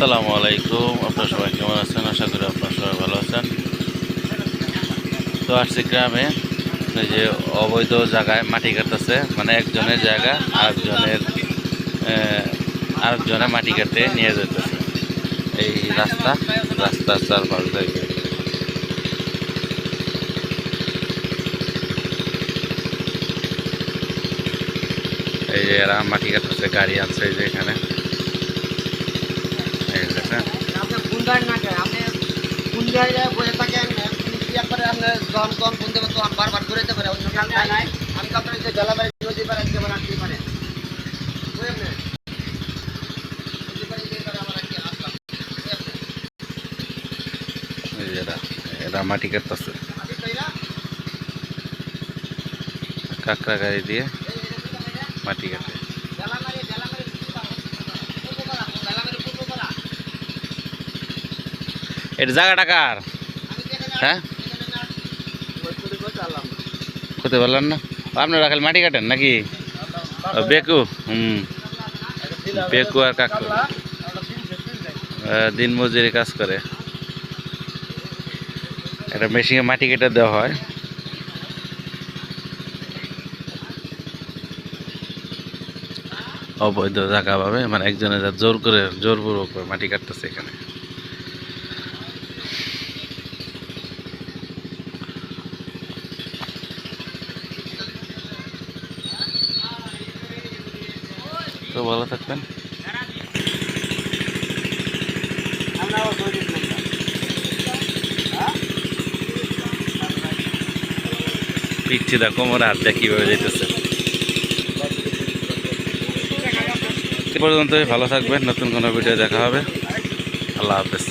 আসসালামু আলাইকুম। আপনারা সবাই কেমন আছেন? আশা করি আপনারা সবাই ভালো আছেন। তো আসছি গ্রামে। যে অবৈধ জায়গায় মাটি কাটতেছে। মানে একজনের জায়গা, আরেকজনের আরেকজনে মাটি কাটতে নিয়ে যেতেছে এই রাস্তা, রাস্তার চারপাশ থেকে এই যে এরা মাটি কাটতেছে, গাড়ি আনছে এই যে এখানে এই যে দেখেন আপনি কোন জায়গায় না কেন আপনি কোন জায়গায় বসে থাকেন কি একবারে আপনি জন জন কোন দেবেন তো বারবার ঘুরে যেতে পারে অন্য কাজ নাই আমি তো আপনার যে জলাবাড়ি নদী পারে যেতে পারে আসতে পারে বুঝলেন না? নদী পাড়ে যেতে পারে আমার আজকে আসলাম। বুঝলেন না? এই যে এরা এরা মাটি কাটতেছে আমি তো এরা, কাঁকড়া গাড়ি দিয়ে এই- এই যে কোথায় এটা? মাটি কাটে এটা জায়গাটা কার হ্যাঁ। করতে পারলেন না। আপনারা খালি মাটি কাটেন নাকি? বেকু, হুম। বেকু আর কাকু। দিন মজুরি কাজ করে। এটা মেশিনে মাটি কেটে দেওয়া হয়। অবৈধ জায়গা পাবে মানে একজনে যা জোর করে, জোরপূর্বক মাটি কাটতেছে এখানে। তো ভালো থাকবেন? পিচ্ছি দেখো আমার হাত দিয়ে কীভাবে যেতেছে পর্যন্ত ভালো থাকবেন, নতুন কোনো ভিডিও দেখা হবে। আল্লাহ হাফেজ।